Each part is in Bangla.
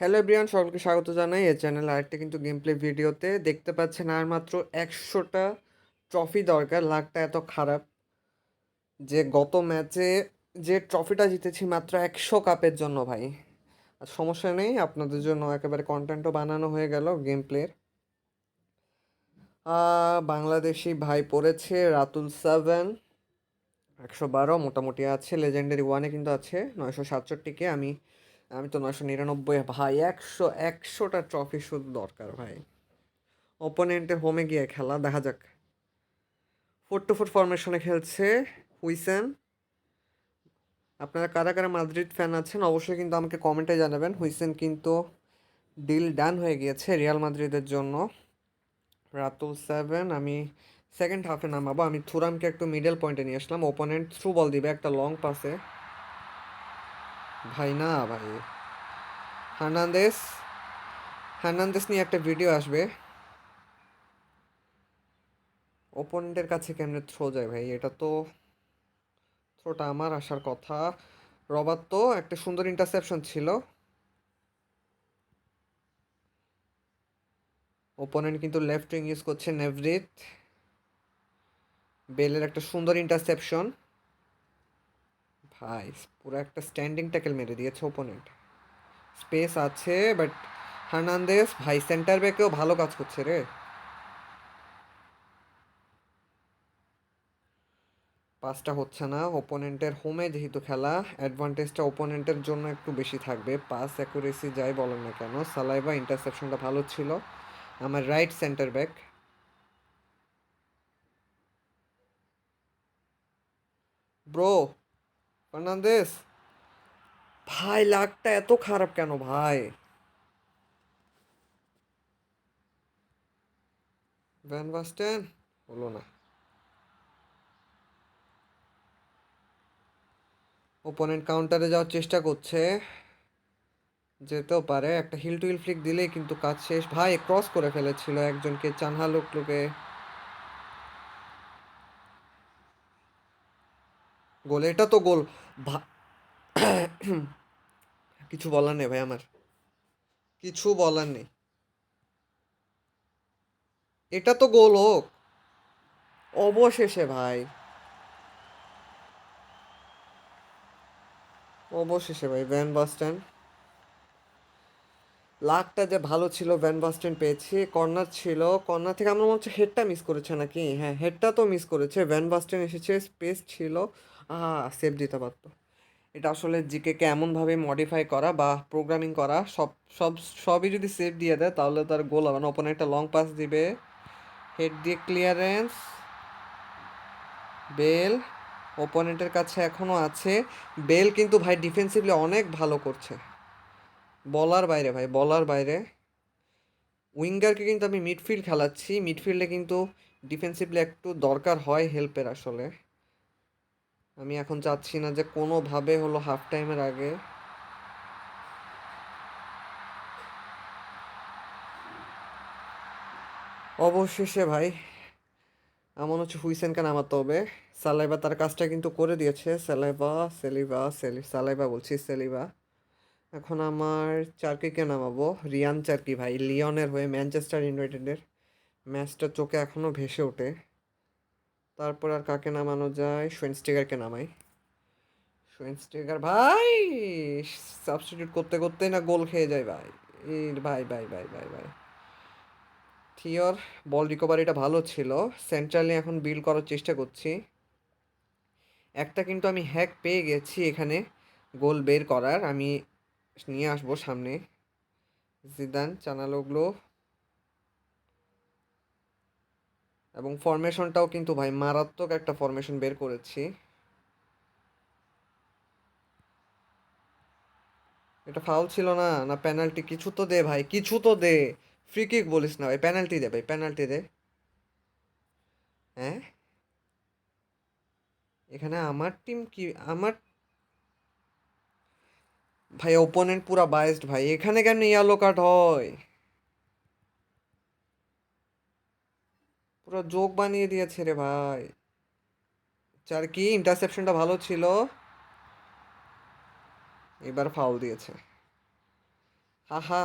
হ্যালো এভরিওয়ান সকলকে স্বাগত জানাই। এই চ্যানেল আরেকটা কিন্তু গেম প্লে ভিডিওতে। দেখতে পাচ্ছেন আর মাত্র একশোটা ট্রফি দরকার। লাকটা এত খারাপ যে গত ম্যাচে যে ট্রফিটা জিতেছি মাত্র একশো কাপের জন্য ভাই। আর সমস্যা নেই, আপনাদের জন্য একেবারে কন্টেন্টও বানানো হয়ে গেল গেম প্লের বাংলাদেশি ভাই পড়েছে রাতুল সেভেন একশো বারো, মোটামুটি আছে। লেজেন্ডারি ওয়ানে কিন্তু আছে, নয়শো সাতষট্টিকে আমি আমি তো নয়শো নিরানব্বই, ভাই, একশো, একশোটা ট্রফি শুধু দরকার, ভাই। ওপোনেন্টের হোমে গিয়ে খেলা, দেখা যাক। ফোর টু ফোর ফরমেশনে খেলছে হুইসেন। আপনারা কারা কারা মাদ্রিদ ফ্যান আছেন, অবশ্যই কিন্তু আমাকে কমেন্টে জানাবেন। হুইসেন কিন্তু ডিল ডান হয়ে গিয়েছে রিয়াল মাদ্রিদের জন্য। রাতুল সেভেন আমি সেকেন্ড হাফে নামাবো। আমি থুরামকে একটু মিডল পয়েন্টে নিয়ে আসলাম। ওপোনেন্ট থ্রু বল দিবে একটা লং পাসে ভাই, না ভাই। হার্নান্দেস হার্নান্দেস নিয়ে একটা ভিডিও আসবে। ওপোনেন্টের কাছে কেমনে থ্রো যায় ভাই? এটা তো থ্রোটা আমার আসার কথা। রবার তো একটা সুন্দর ইন্টারসেপশন ছিল। ওপোনেন্ট কিন্তু লেফট উইং ইউজ করছে নেভরিত। বেলের একটা সুন্দর ইন্টারসেপশন ভাই, পুরো একটা স্ট্যান্ডিং ট্যাকেল মেরে দিয়েছে ওপোনেন্ট স্পেস আছে বাট হার্নান্দেস ভাই সেন্টার ব্যাকেও ভালো কাজ করছে রে। পাসটা হচ্ছে না ওপোনেন্টের হোমে যেহেতু খেলা অ্যাডভান্টেজটা ওপোনেন্টের জন্য একটু বেশি থাকবে। পাস অ্যাকুরেসি যাই বলেন না কেন সালাইবা ইন্টারসেপশনটা ভালো ছিল। আমার right centre back bro Fernandes. ভাই, লাকটা এত খারাপ কেন ভাই? ভ্যান বাস্টেন হলো না। ওপোনেন্ট কাউন্টারে যাওয়ার চেষ্টা করছে। যেতেও পারে। একটা হিল টু হিল ফ্লিক দিলেই কিন্তু কাজ শেষ। ভাই ক্রস করে ফেলেছিল একজনকে, চানহা লোক লোকে গোল, এটা তো গোল। কিছু বলার নেই ভাই আমার। কিছু বলার নেই। এটা তো গোল হোক। অবশেষে ভাই। অবশেষে ভাই ভ্যান বাস্টেন লাকটা যে ভালো ছিল ভ্যান বাস্টেন পেয়েছি। কর্নার ছিল। কর্নার থেকে আমার মনে হচ্ছে হেডটা মিস করেছে নাকি? হ্যাঁ হেডটা তো মিস করেছে। ভ্যান বাস্টেন এসেছে স্পেস ছিল। সেভ দিতে পারতো এটা আসলে জিকেকে এমনভাবে মডিফাই করা বা প্রোগ্রামিং করা, সব সব, সবই যদি সেভ দিয়ে দেয়, তাহলে তার গোল হবে না। ওপেন একটা লং পাস দিবে। হেড দিয়ে ক্লিয়ারেন্স বেল ওপোনেন্টের কাছে এখনও আছে। বেল কিন্তু ভাই ডিফেন্সিভলি অনেক ভালো করছে। বলার বাইরে ভাই বলার বাইরে। উইঙ্গারকে কিন্তু আমি মিডফিল্ড খেলাচ্ছি। মিডফিল্ডে কিন্তু ডিফেন্সিভলি একটু দরকার হয় হেল্পের আসলে। আমি এখন চাচ্ছি না যে কোনোভাবে হলো হাফ টাইমের আগে। অবশেষে ভাই, এমন হচ্ছে হুইসেনকে নামাতে হবে সালাইবা তার কাজটা কিন্তু করে দিয়েছে। সালাইবা, সেলিবা, সেলি, সালাইবা বলছি, সেলিবা। এখন আমার চার্কিকে নামাবো। রিয়ান চার্কি ভাই, লিওনের হয়ে ম্যানচেস্টার ইউনাইটেডের। ম্যাচটা চোখে এখনও ভেসে ওঠে। তারপর আর কাকে নামানো যায়? শোয়েনস্টিগারকে নামাই। শোয়েনস্টিগার ভাই! সাবস্টিটিউট করতে করতে না গোল খেয়ে যায় ভাই। ভাই ভাই ভাই ভাই ভাই। থিওর বল রিকভারিটা ভালো ছিল। সেন্ট্রালি এখন বিল্ড করার চেষ্টা করছি। একটা কিন্তু আমি হ্যাক পেয়ে গেছি এখানে গোল বের করার। আমি নিয়ে আসব সামনে। জিদান, চানালোগুলো। এবং ফরমেশনটাও কিন্তু ভাই মারাত্মক একটা ফরমেশন বের করেছি। এটা ফাউল ছিল না না পেনাল্টি কিছু তো দে ভাই, কিছু তো দে। ফ্রি কিক বলিস না ভাই পেনাল্টি দে ভাই পেনাল্টি দে। হ্যাঁ? এখানে আমার টিম কি, আমার ভাই ওপোনেন্ট পুরা বায়াসড ভাই, এখানে কেন ইয়েলো কার্ড হয়? পুরো জোক বানিয়ে দিয়েছে রে ভাই। চার কি ইন্টারসেপশনটা ভালো ছিল, এবার ফাউল দিয়েছে। হাহা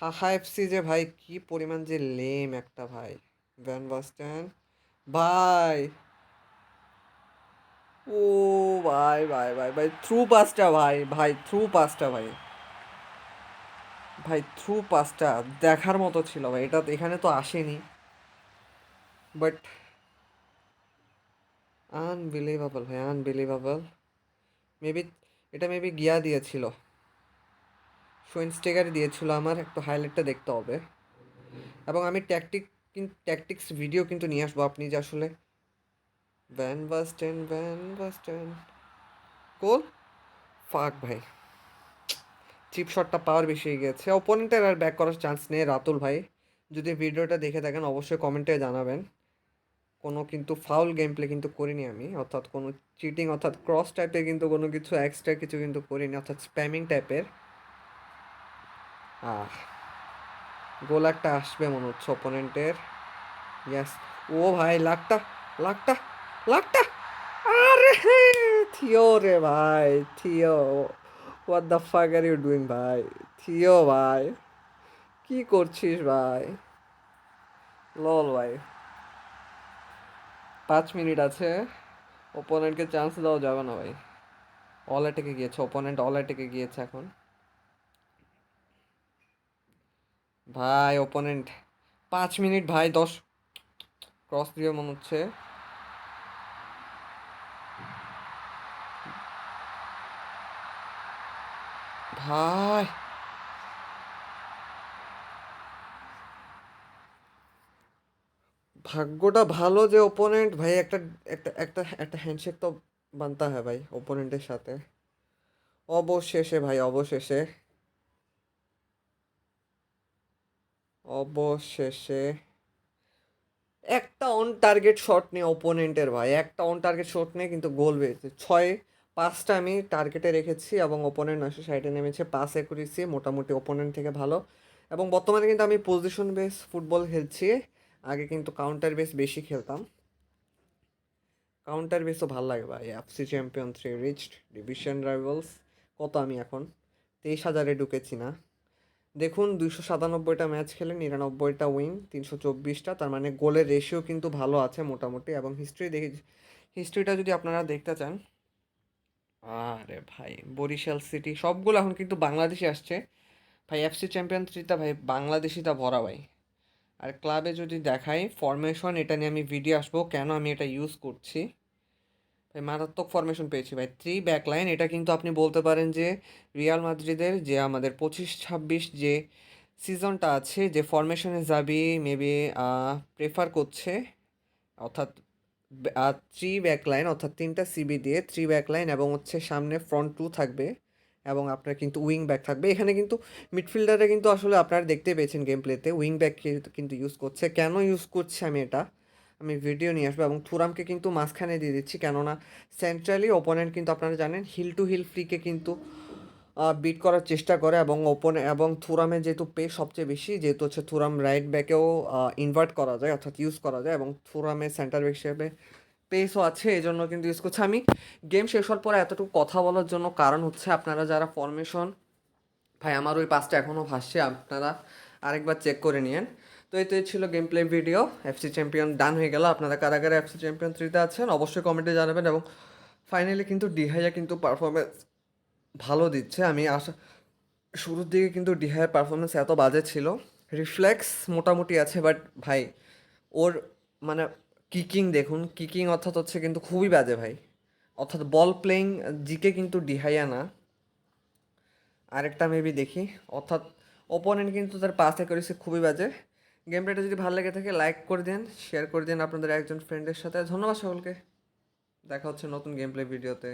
হাহা এফসি যে ভাই, কি পরিমাণ যে লেম একটা ভাই। ভ্যান বাস্টেন ভাই। ও ভাই ভাই ভাই ভাই থ্রু পাসটা ভাই ভাই থ্রু পাসটা ভাই। ভাই থ্রু পাসটা দেখার মতো ছিল ভাই, এটা এখানে তো আসেনি। বাট আনবিলিভেবল ভাই আনবিলিভেবল মেবি এটা মেবি গিয়া দিয়েছিল। শোয়েনস্টেগারে দিয়েছিল, আমার একটু হাইলাইটটা দেখতে হবে। এবং আমি ট্যাকটিক ট্যাকটিক্স ভিডিও কিন্তু নিয়ে আসব। আপনি যে আসলে ভ্যান বাস্টেন ভ্যান বাস্টেন কোল ফাক ভাই। চিপ শটটা পাওয়ার বেশি হয়ে গেছে। অপোনেন্টের আর ব্যাক করার চান্স নেই, রাতুল ভাই। যদি ভিডিওটা দেখে থাকেন, অবশ্যই কমেন্টে জানাবেন। কোনো কিন্তু ফাউল গেম প্লে কিন্তু করিনি আমি, অর্থাৎ কোনো চিটিং অর্থাৎ ক্রস টাইপের কিন্তু কোনো কিছু এক্সট্রা কিছু কিন্তু করিনি, অর্থাৎ স্প্যামিং টাইপের আহ গোল একটা আসবে মনে হচ্ছে অপোনেন্টের ইয়াস ও ভাই লাখটা লাখটা লাখটা আরে থিও রে ভাই, Theo what the fuck are you doing ভাই? থিও ভাই, কি করছিস ভাই? লল ভাই। পাঁচ মিনিট আছে। ওপোনেন্টকে চান্স দেওয়া যাবে না ভাই। অল অ্যাটেকে গিয়েছে ওপোনেন্ট অল অ্যাটেকে গিয়েছে এখন। ভাই ওপোনেন্ট পাঁচ মিনিট ভাই, দশ। ক্রস দিয়ে মনে হচ্ছে। ভাই! ভাগ্যটা ভালো যে ওপোনেন্ট ভাই, একটা একটা একটা একটা হ্যান্ডশেক তো বানতে হয় ভাই ওপোনেন্টের সাথে। অবশেষে ভাই, অবশেষে। অবশেষে। একটা অন টার্গেট শট নিয়ে ওপোনেন্টের ভাই, একটা অন টার্গেট শট নিয়ে কিন্তু গোল পেয়েছে ছয়, পাঁচটা আমি টার্গেটে রেখেছি এবং ওপোনেন্ট নয়শো সাইডে নেমেছে পাস করেছি, মোটামুটি ওপোনেন্ট থেকে ভালো। এবং বর্তমানে কিন্তু আমি পজিশন বেস ফুটবল খেলছি। কিন্তু কাউন্টার বেস বেশি খেলতাম। কাউন্টার বেসও ভালো লাগে ভাই। FC champion three reached division rivals কত আমি এখন? তেইশ হাজারে ঢুকেছি না। দেখুন দুশো সাতানব্বইটা ম্যাচ খেলে নিরানব্বইটা উইন তিনশো চব্বিশটা, তার মানে গোলের রেশিও কিন্তু ভালো আছে মোটামুটি। এবং হিস্ট্রি দেখি হিস্ট্রিটা যদি আপনারা দেখতে চান, আরে ভাই, বরিশাল সিটি সবগুলো এখন কিন্তু বাংলাদেশে আসছে। ভাই এফসি চ্যাম্পিয়ন থ্রিটা ভাই বাংলাদেশিটা ভরা ভাই। আর ক্লাবে যদি দেখাই ফরমেশন এটা নিয়ে আমি ভিডিও আসব। কেন আমি এটা ইউজ করছি? ভাই, মারাত্মক ফরমেশন পেয়েছি ভাই। থ্রি ব্যাক লাইন এটা কিন্তু আপনি বলতে পারেন যে রিয়াল মাদ্রিদের যে আমাদের পঁচিশ, ছাব্বিশ যে সিজনটা আছে, যে ফরমেশনে যাবি মেবি প্রেফার করছে, অর্থাৎ থ্রি ব্যাক লাইন অর্থাৎ তিনটা সিবি দিয়ে থ্রি ব্যাক লাইন এবং হচ্ছে সামনে ফ্রন্ট টু থাকবে। এবং আপনার কিন্তু উইং ব্যাক থাকবে। এখানে কিন্তু মিডফিল্ডারে কিন্তু আসলে আপনারা দেখতে পেয়েছেন গেম প্লেতে উইং ব্যাক কিন্তু ইউজ করছে। কেন ইউজ করছে আমি এটা? আমি ভিডিও নিয়ে আসব এবং থুরামকে কিন্তু মাঝখানে দিয়ে দিচ্ছি, কেননা সেন্ট্রালি ওপোনেন্ট কিন্তু আপনারা জানেন হিল টু হিল ফ্রিকে কিন্তু বিট করার চেষ্টা করে এবং ওপন এবং থুরামে যেহেতু পে সবচেয়ে বেশি, যেহেতু হচ্ছে থুরাম রাইট ব্যাকেও ইনভার্ট করা যায়, অর্থাৎ ইউজ করা যায় এবং থুরামে সেন্টার ব্যাক হিসেবে পেসও আছে এই জন্য কিন্তু ইউজ করছি। আমি গেম শেষ হওয়ার পরে এতটুকু কথা বলার জন্য কারণ হচ্ছে আপনারা যারা ফরমেশন ভাই আমার ওই পাঁচটা এখনও ভাসছে, আপনারা আরেকবার চেক করে নিন তো এই তো এই ছিল game play video FC champion done হয়ে গেল। আপনারা কারাগারে কারা এফসি চ্যাম্পিয়ন থ্রিতে আছেন, অবশ্যই কমেন্টে জানাবেন এবং ফাইনালি কিন্তু ডিহাইয়া কিন্তু পারফরমেন্স ভালো দিচ্ছে। আমি আশা, শুরুর দিকে কিন্তু ডিহাইয়ের পারফরমেন্স এত বাজে ছিল। রিফ্লেক্স মোটামুটি আছে বাট ভাই ওর মানে কিকিং দেখুন, কিকিং অর্থাৎ হচ্ছে কিন্তু খুবই বাজে ভাই। অর্থাৎ বল প্লেয়িং জিকে কিন্তু ডিহাইয়া না। আরেকটা মেবি দেখি, অর্থাৎ ওপোনেন্ট কিন্তু তার পাসে করেছে খুবই বাজে। গেম প্লেটা যদি ভালো লেগে থাকে লাইক করে দেন শেয়ার করে দেন আপনাদের একজন ফ্রেন্ডের সাথে। ধন্যবাদ সকলকে। দেখা হচ্ছে নতুন গেম প্লে ভিডিওতে